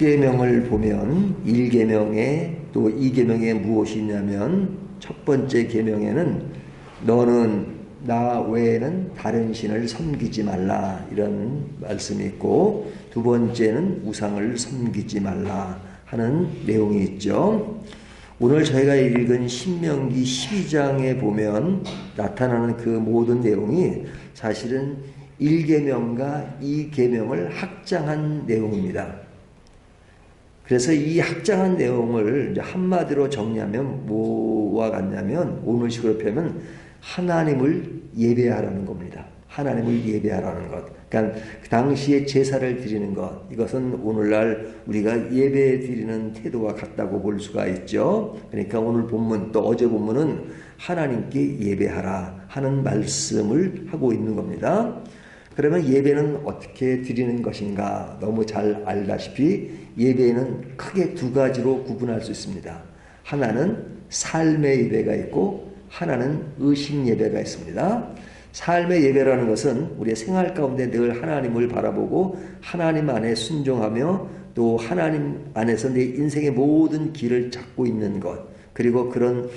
계명을 보면 1계명에 또 2계명에 무엇이 있냐면 첫 번째 계명에는 너는 나 외에는 다른 신을 섬기지 말라 이런 말씀이 있고 두 번째는 우상을 섬기지 말라 하는 내용이 있죠. 오늘 저희가 읽은 신명기 12장에 보면 나타나는 그 모든 내용이 사실은 1계명과 2계명을 확장한 내용입니다. 그래서 이 확장한 내용을 한마디로 정리하면 뭐와 같냐면 오늘 식으로 표현하면 하나님을 예배하라는 겁니다. 하나님을 예배하라는 것. 그러니까 그 당시에 제사를 드리는 것. 이것은 오늘날 우리가 예배 드리는 태도와 같다고 볼 수가 있죠. 그러니까 오늘 본문 또 어제 본문은 하나님께 예배하라 하는 말씀을 하고 있는 겁니다. 그러면 예배는 어떻게 드리는 것인가? 너무 잘 알다시피 예배는 크게 두 가지로 구분할 수 있습니다. 하나는 삶의 예배가 있고 하나는 의식 예배가 있습니다. 삶의 예배라는 것은 우리의 생활 가운데 늘 하나님을 바라보고 하나님 안에 순종하며 또 하나님 안에서 내 인생의 모든 길을 찾고 있는 것 그리고 그런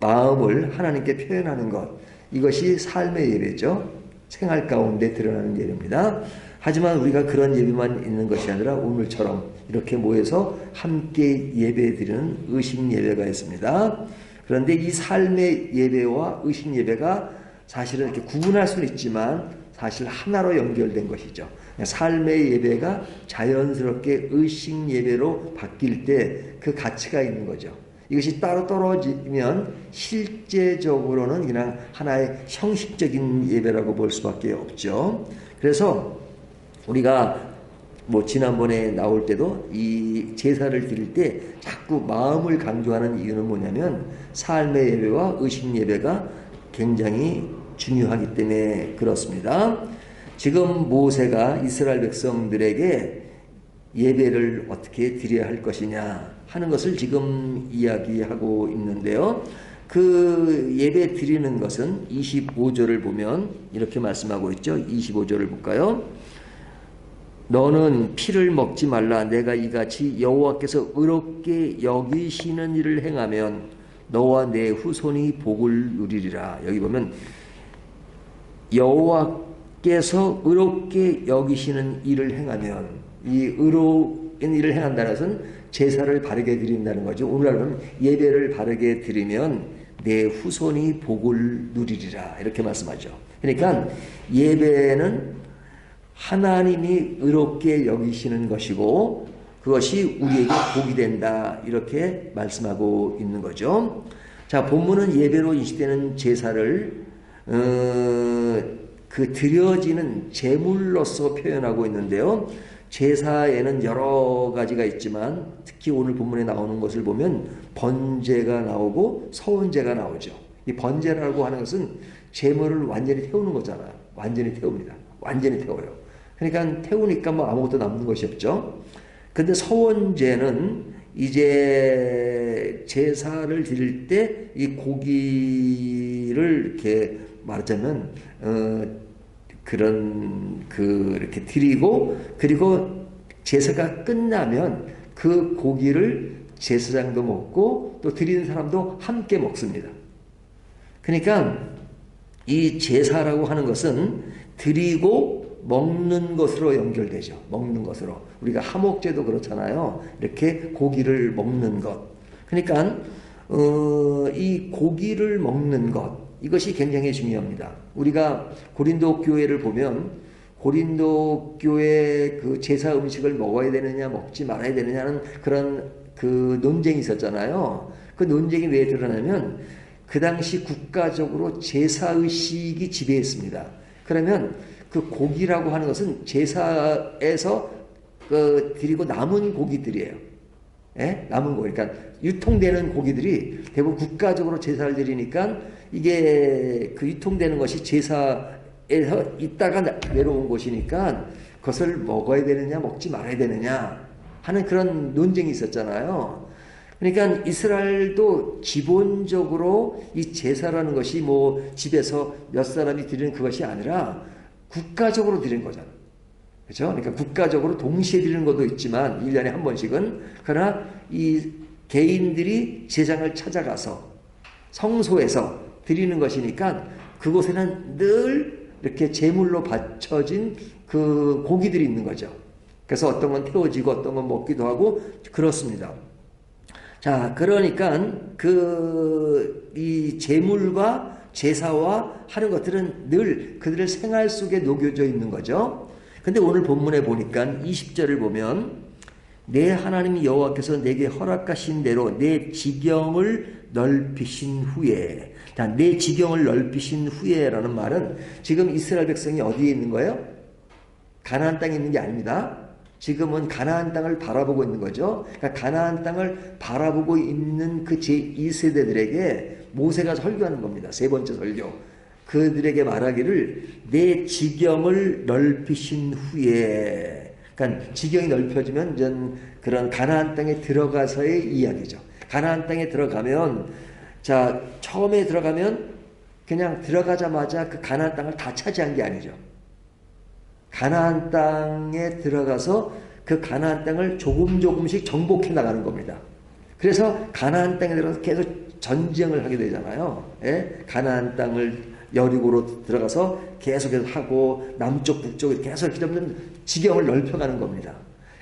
마음을 하나님께 표현하는 것 이것이 삶의 예배죠. 생활 가운데 드러나는 예배입니다. 하지만 우리가 그런 예배만 있는 것이 아니라 오늘처럼 이렇게 모여서 함께 예배 드리는 의식 예배가 있습니다. 그런데 이 삶의 예배와 의식 예배가 사실은 이렇게 구분할 수는 있지만 사실 하나로 연결된 것이죠. 삶의 예배가 자연스럽게 의식 예배로 바뀔 때 그 가치가 있는 거죠. 이것이 따로 떨어지면 실제적으로는 그냥 하나의 형식적인 예배라고 볼 수밖에 없죠. 그래서 우리가 뭐 지난번에 나올 때도 이 제사를 드릴 때 자꾸 마음을 강조하는 이유는 뭐냐면 삶의 예배와 의식 예배가 굉장히 중요하기 때문에 그렇습니다. 지금 모세가 이스라엘 백성들에게 예배를 어떻게 드려야 할 것이냐 하는 것을 지금 이야기하고 있는데요. 그 예배 드리는 것은 25절을 보면 이렇게 말씀하고 있죠. 25절을 볼까요? 너는 피를 먹지 말라. 내가 이같이 여호와께서 의롭게 여기시는 일을 행하면 너와 내 후손이 복을 누리리라. 여기 보면 여호와께서 의롭게 여기시는 일을 행하면 이 의로 운 일을 행한다는 것은 제사를 바르게 드린다는 거죠. 오늘날은 예배를 바르게 드리면 내 후손이 복을 누리리라 이렇게 말씀하죠. 그러니까 예배는 하나님이 의롭게 여기시는 것이고 그것이 우리에게 복이 된다 이렇게 말씀하고 있는 거죠. 자 본문은 예배로 인식되는 제사를 어, 그 드려지는 제물로서 표현하고 있는데요. 제사에는 여러 가지가 있지만 특히 오늘 본문에 나오는 것을 보면 번제가 나오고 서원제가 나오죠. 이 번제라고 하는 것은 제물을 완전히 태우는 거잖아요. 완전히 태웁니다. 완전히 태워요. 그러니까 태우니까 뭐 아무것도 남는 것이 없죠. 근데 서원제는 이제 제사를 드릴 때 이 고기를 이렇게 말하자면 어, 그런 그 이렇게 드리고 그리고 제사가 끝나면 그 고기를 제사장도 먹고 또 드리는 사람도 함께 먹습니다. 그러니까 이 제사라고 하는 것은 드리고 먹는 것으로 연결되죠. 먹는 것으로. 우리가 하목제도 그렇잖아요. 이렇게 고기를 먹는 것. 그러니까 어, 이 고기를 먹는 것 이것이 굉장히 중요합니다. 우리가 고린도 교회를 보면 고린도 교회 그 제사 음식을 먹어야 되느냐 먹지 말아야 되느냐는 그런 그 논쟁이 있었잖아요. 그 논쟁이 왜 드러나면 그 당시 국가적으로 제사 의식이 지배했습니다. 그러면 그 고기라고 하는 것은 제사에서 그 드리고 남은 고기들이에요. 예? 남은 고기. 그러니까 유통되는 고기들이 대부분 국가적으로 제사를 드리니까 이게 그 유통되는 것이 제사에서 있다가 내려온 것이니까 그것을 먹어야 되느냐 먹지 말아야 되느냐 하는 그런 논쟁이 있었잖아요. 그러니까 이스라엘도 기본적으로 이 제사라는 것이 뭐 집에서 몇 사람이 드리는 그것이 아니라 국가적으로 드린 거잖아. 그렇죠? 그러니까 국가적으로 동시에 드리는 것도 있지만 1년에 한 번씩은 그러나 이 개인들이 제장을 찾아가서 성소에서 드리는 것이니까 그곳에는 늘 이렇게 제물로 바쳐진 그 고기들이 있는 거죠. 그래서 어떤 건 태워지고 어떤 건 먹기도 하고 그렇습니다. 자, 그러니까 그 이 제물과 제사와 하는 것들은 늘 그들의 생활 속에 녹여져 있는 거죠. 근데 오늘 본문에 보니까 20절을 보면 내 하나님 여호와께서 내게 허락하신 대로 내 지경을 넓히신 후에 자, 내 지경을 넓히신 후에라는 말은 지금 이스라엘 백성이 어디에 있는 거예요? 가나안 땅에 있는 게 아닙니다. 지금은 가나안 땅을 바라보고 있는 거죠. 그러니까 가나안 땅을 바라보고 있는 그 제2세대들에게 모세가 설교하는 겁니다. 세 번째 설교. 그들에게 말하기를 내 지경을 넓히신 후에 그러니까 지경이 넓혀지면 전 그런 가나안 땅에 들어가서의 이야기죠. 가나안 땅에 들어가면 자 처음에 들어가면 그냥 들어가자마자 그 가나안 땅을 다 차지한 게 아니죠. 가나안 땅에 들어가서 그 가나안 땅을 조금 조금씩 정복해 나가는 겁니다. 그래서 가나안 땅에 들어가서 계속 전쟁을 하게 되잖아요. 예? 가나안 땅을 여리고로 들어가서 계속해서 하고 남쪽 북쪽 계속 이렇게 점점 지경을 넓혀가는 겁니다.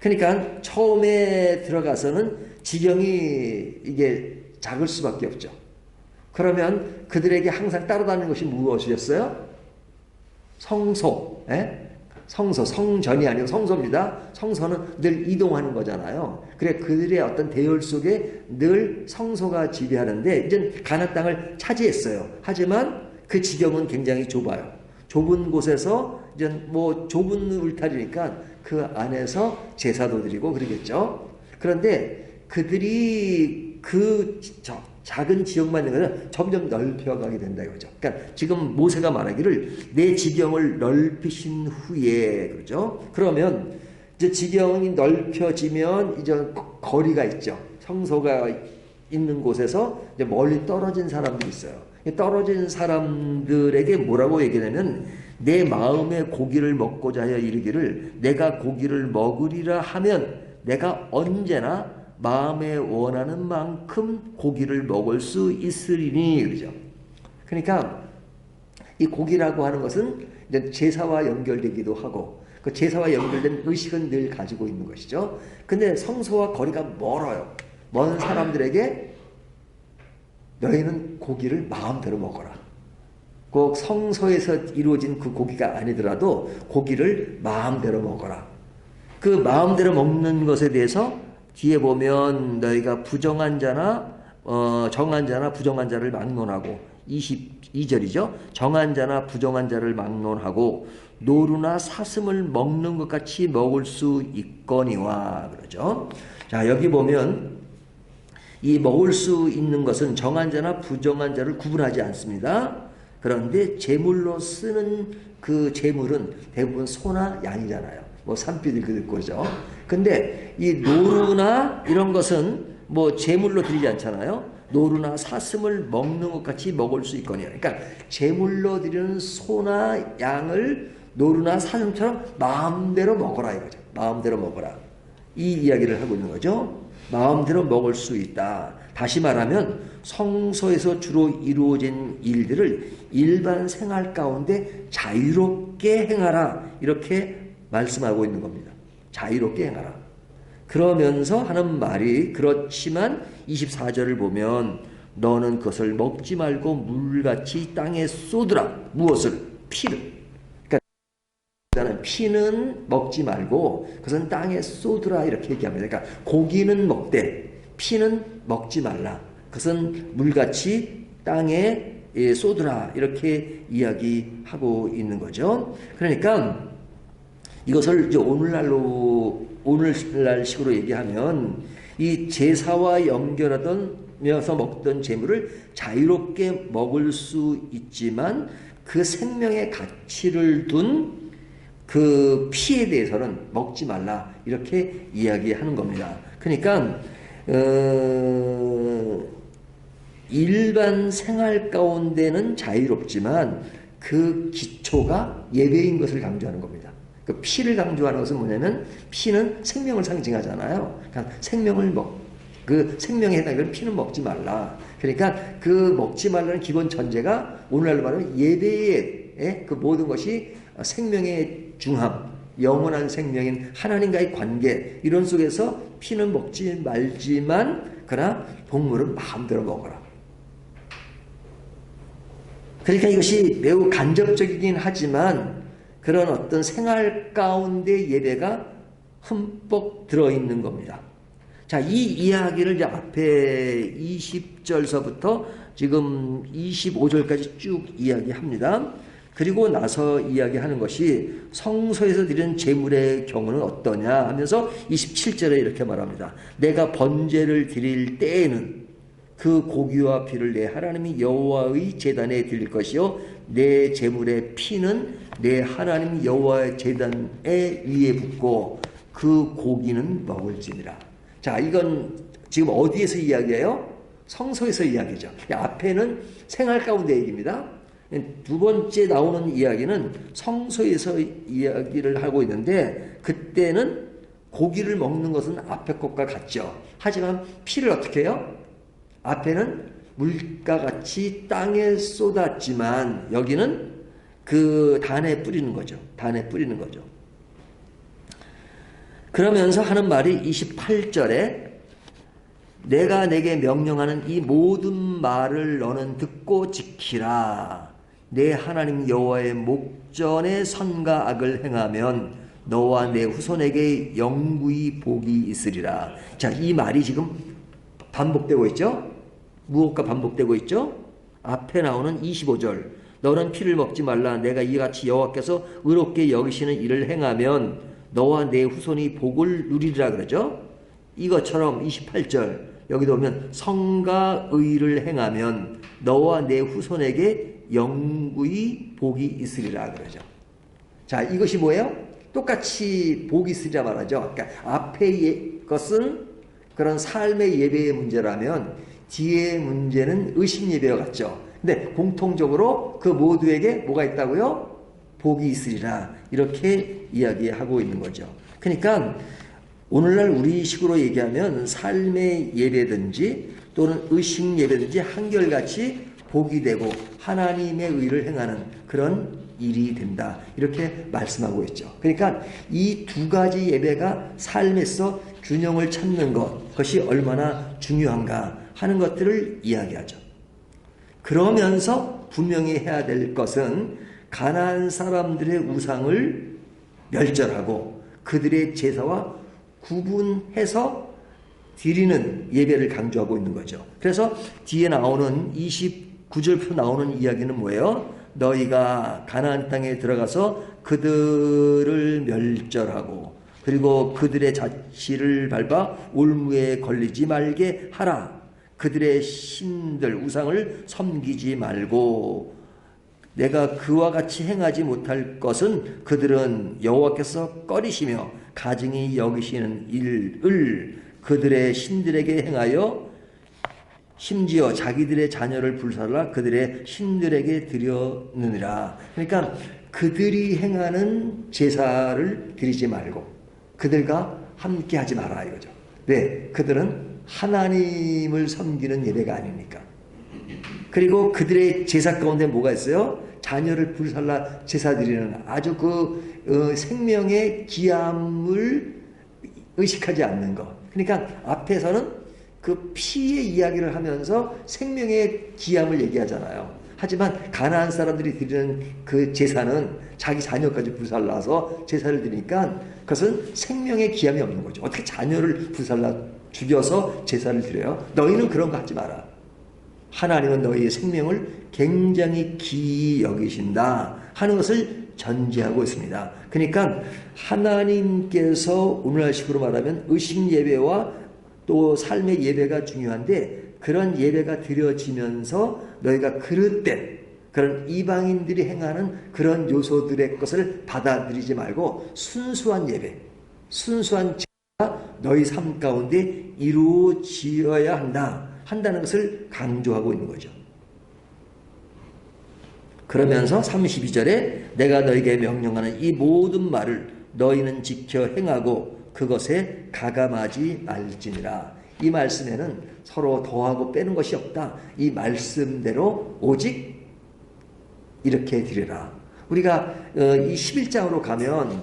그러니까 처음에 들어가서는 지경이 이게 작을 수밖에 없죠. 그러면 그들에게 항상 따라다니는 것이 무엇이었어요? 성소, 예? 성소, 성전이 아니고 성소입니다. 성소는 늘 이동하는 거잖아요. 그래 그들의 어떤 대열 속에 늘 성소가 지배하는데 이제 가나 땅을 차지했어요. 하지만 그 지경은 굉장히 좁아요. 좁은 곳에서 이제 뭐 좁은 울타리니까 그 안에서 제사도 드리고 그러겠죠. 그런데 그들이 그 저, 작은 지역만 있는 것은 점점 넓혀가게 된다 이거죠. 그러니까 지금 모세가 말하기를 내 지경을 넓히신 후에 그러죠. 그러면 이제 지경이 넓혀지면 이제 거리가 있죠. 성소가 있는 곳에서 이제 멀리 떨어진 사람들이 있어요. 떨어진 사람들에게 뭐라고 얘기하냐면 내 마음의 고기를 먹고자 하여 이르기를 내가 고기를 먹으리라 하면 내가 언제나 마음에 원하는 만큼 고기를 먹을 수 있으리니 그러죠. 그러니까 이 고기라고 하는 것은 이제 제사와 연결되기도 하고 그 제사와 연결된 의식은 늘 가지고 있는 것이죠. 근데 성소와 거리가 멀어요. 먼 사람들에게 너희는 고기를 마음대로 먹어라. 꼭 성소에서 이루어진 그 고기가 아니더라도 고기를 마음대로 먹어라. 그 마음대로 먹는 것에 대해서 뒤에 보면 너희가 부정한 자나 어, 정한 자나 부정한 자를 막론하고 22절이죠. 정한 자나 부정한 자를 막론하고 노루나 사슴을 먹는 것 같이 먹을 수 있거니와 그러죠. 자 여기 보면 이 먹을 수 있는 것은 정한 자나 부정한 자를 구분하지 않습니다. 그런데 제물로 쓰는 그 제물은 대부분 소나 양이잖아요. 뭐 산비들 그거죠. 근데 이 노루나 이런 것은 뭐 제물로 드리지 않잖아요. 노루나 사슴을 먹는 것 같이 먹을 수 있거든요. 그러니까 제물로 드리는 소나 양을 노루나 사슴처럼 마음대로 먹어라 이거죠. 마음대로 먹어라. 이 이야기를 하고 있는 거죠. 마음대로 먹을 수 있다. 다시 말하면 성소에서 주로 이루어진 일들을 일반 생활 가운데 자유롭게 행하라. 이렇게 말씀하고 있는 겁니다. 자유롭게 행하라. 그러면서 하는 말이 그렇지만 24절을 보면 너는 그것을 먹지 말고 물같이 땅에 쏟으라. 무엇을? 피를. 그러니까 피는 먹지 말고 그것은 땅에 쏟으라 이렇게 얘기합니다. 그러니까 고기는 먹되 피는 먹지 말라. 그것은 물같이 땅에 쏟으라 이렇게 이야기하고 있는 거죠. 그러니까 이것을 이제 오늘날로 오늘날 식으로 얘기하면 이 제사와 연결하던 면서 먹던 재물을 자유롭게 먹을 수 있지만 그 생명의 가치를 둔 그 피에 대해서는 먹지 말라 이렇게 이야기하는 겁니다. 그러니까 어, 일반 생활 가운데는 자유롭지만 그 기초가 예배인 것을 강조하는 겁니다. 그 피를 강조하는 것은 뭐냐면 피는 생명을 상징하잖아요. 그러니까 생명을 먹, 그 생명에 해당되는 피는 먹지 말라. 그러니까 그 먹지 말라는 기본 전제가 오늘날로 말하면 예배의 예? 그 모든 것이 생명의 중함, 영원한 생명인 하나님과의 관계 이런 속에서 피는 먹지 말지만 그러나 동물은 마음대로 먹어라. 그러니까 이것이 매우 간접적이긴 하지만 그런 어떤 생활 가운데 예배가 흠뻑 들어있는 겁니다. 자, 이 이야기를 이제 앞에 20절서부터 지금 25절까지 쭉 이야기합니다. 그리고 나서 이야기하는 것이 성소에서 드리는 제물의 경우는 어떠냐 하면서 27절에 이렇게 말합니다. 내가 번제를 드릴 때에는 그 고기와 피를 내 하나님이 여호와의 제단에 드릴 것이요 내 제물의 피는 내 하나님 여호와의 제단에 위에 붓고 그 고기는 먹을지니라. 자, 이건 지금 어디에서 이야기해요? 성소에서 이야기죠. 앞에는 생활 가운데 얘기입니다. 두 번째 나오는 이야기는 성소에서 이야기를 하고 있는데 그때는 고기를 먹는 것은 앞에 것과 같죠. 하지만 피를 어떻게 해요? 앞에는 물과 같이 땅에 쏟았지만 여기는 그 단에 뿌리는 거죠. 단에 뿌리는 거죠. 그러면서 하는 말이 28절에 내가 내게 명령하는 이 모든 말을 너는 듣고 지키라. 내 하나님 여호와의 목전에 선과 악을 행하면 너와 내 후손에게 영구히 복이 있으리라. 자, 이 말이 지금 반복되고 있죠? 무엇과 반복되고 있죠? 앞에 나오는 25절. 너는 피를 먹지 말라. 내가 이같이 여호와께서 의롭게 여기시는 일을 행하면 너와 내 후손이 복을 누리리라 그러죠? 이것처럼 28절 여기도 보면 성과 의를 행하면 너와 내 후손에게 영구히 복이 있으리라 그러죠. 자, 이것이 뭐예요? 똑같이 복이 있으리라 말하죠. 그러니까 앞의 것은 그런 삶의 예배의 문제라면 뒤의 문제는 의심 예배와 같죠. 근데 공통적으로 그 모두에게 뭐가 있다고요? 복이 있으리라. 이렇게 이야기하고 있는 거죠. 그러니까 오늘날 우리 식으로 얘기하면 삶의 예배든지 또는 의식 예배든지 한결같이 복이 되고 하나님의 의를 행하는 그런 일이 된다. 이렇게 말씀하고 있죠. 그러니까 이 두 가지 예배가 삶에서 균형을 찾는 것, 그것이 얼마나 중요한가 하는 것들을 이야기하죠. 그러면서 분명히 해야 될 것은 가난한 사람들의 우상을 멸절하고 그들의 제사와 구분해서 드리는 예배를 강조하고 있는 거죠. 그래서 뒤에 나오는 29절부터 나오는 이야기는 뭐예요? 너희가 가나안 땅에 들어가서 그들을 멸절하고 그리고 그들의 자취를 밟아 올무에 걸리지 말게 하라. 그들의 신들 우상을 섬기지 말고 내가 그와 같이 행하지 못할 것은 그들은 여호와께서 꺼리시며 가증히 여기시는 일을 그들의 신들에게 행하여 심지어 자기들의 자녀를 불살라 그들의 신들에게 드렸느니라. 그러니까 그들이 행하는 제사를 드리지 말고 그들과 함께 하지 마라 이거죠. 왜? 그들은 하나님을 섬기는 예배가 아닙니까? 그리고 그들의 제사 가운데 뭐가 있어요? 자녀를 불살라 제사 드리는 아주 그 어, 생명의 기함을 의식하지 않는 것. 그러니까 앞에서는 그 피의 이야기를 하면서 생명의 기함을 얘기하잖아요. 하지만 가나안 사람들이 드리는 그 제사는 자기 자녀까지 불살라서 제사를 드리니까 그것은 생명의 기함이 없는 거죠. 어떻게 자녀를 불살라 죽여서 제사를 드려요? 너희는 그런 거 하지 마라. 하나님은 너희의 생명을 굉장히 기이 여기신다 하는 것을 전제하고 있습니다. 그러니까 하나님께서 오늘날식으로 말하면 의식 예배와 또 삶의 예배가 중요한데 그런 예배가 드려지면서 너희가 그릇된 그런 이방인들이 행하는 그런 요소들의 것을 받아들이지 말고 순수한 예배, 순수한 제가 너희 삶 가운데 이루어지어야 한다. 한다는 것을 강조하고 있는 거죠. 그러면서 32절에 내가 너에게 명령하는 이 모든 말을 너희는 지켜 행하고 그것에 가감하지 말지니라. 이 말씀에는 서로 더하고 빼는 것이 없다. 이 말씀대로 오직 이렇게 드리라. 우리가 어, 이 11장으로 가면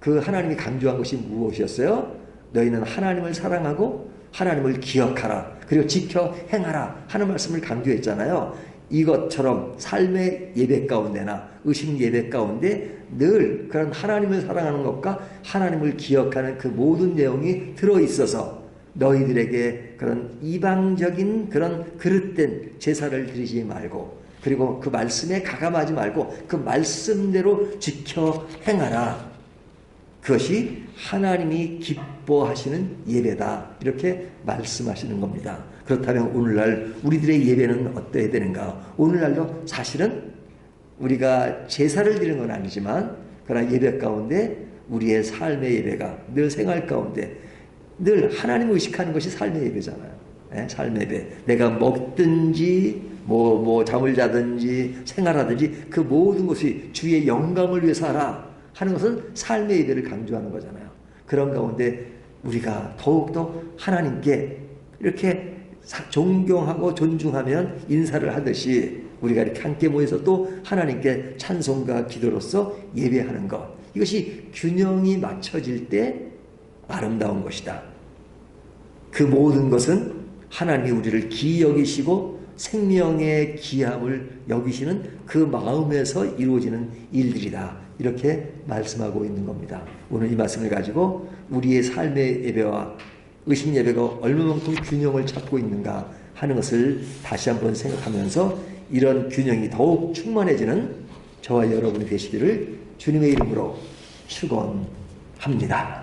그 하나님이 강조한 것이 무엇이었어요? 너희는 하나님을 사랑하고 하나님을 기억하라. 그리고 지켜 행하라 하는 말씀을 강조했잖아요. 이것처럼 삶의 예배 가운데나 의식 예배 가운데 늘 그런 하나님을 사랑하는 것과 하나님을 기억하는 그 모든 내용이 들어 있어서 너희들에게 그런 이방적인 그런 그릇된 제사를 드리지 말고 그리고 그 말씀에 가감하지 말고 그 말씀대로 지켜 행하라. 그것이 하나님이 기뻐하시는 예배다. 이렇게 말씀하시는 겁니다. 그렇다면 오늘날 우리들의 예배는 어떠해야 되는가? 오늘날도 사실은 우리가 제사를 드리는 건 아니지만 그러나 예배 가운데 우리의 삶의 예배가 늘 생활 가운데 늘 하나님 의식하는 것이 삶의 예배잖아요. 네? 삶의 예배. 내가 먹든지 뭐, 뭐 잠을 자든지 생활하든지 그 모든 것이 주의 영광을 위해서 하라 하는 것은 삶의 예배를 강조하는 거잖아요. 그런 가운데 우리가 더욱더 하나님께 이렇게 존경하고 존중하면 인사를 하듯이 우리가 이렇게 함께 모여서 또 하나님께 찬송과 기도로서 예배하는 것. 이것이 균형이 맞춰질 때 아름다운 것이다. 그 모든 것은 하나님이 우리를 기 여기시고 생명의 기함을 여기시는 그 마음에서 이루어지는 일들이다. 이렇게 말씀하고 있는 겁니다. 오늘 이 말씀을 가지고 우리의 삶의 예배와 의식 예배가 얼마만큼 균형을 찾고 있는가 하는 것을 다시 한번 생각하면서 이런 균형이 더욱 충만해지는 저와 여러분이 되시기를 주님의 이름으로 축원합니다.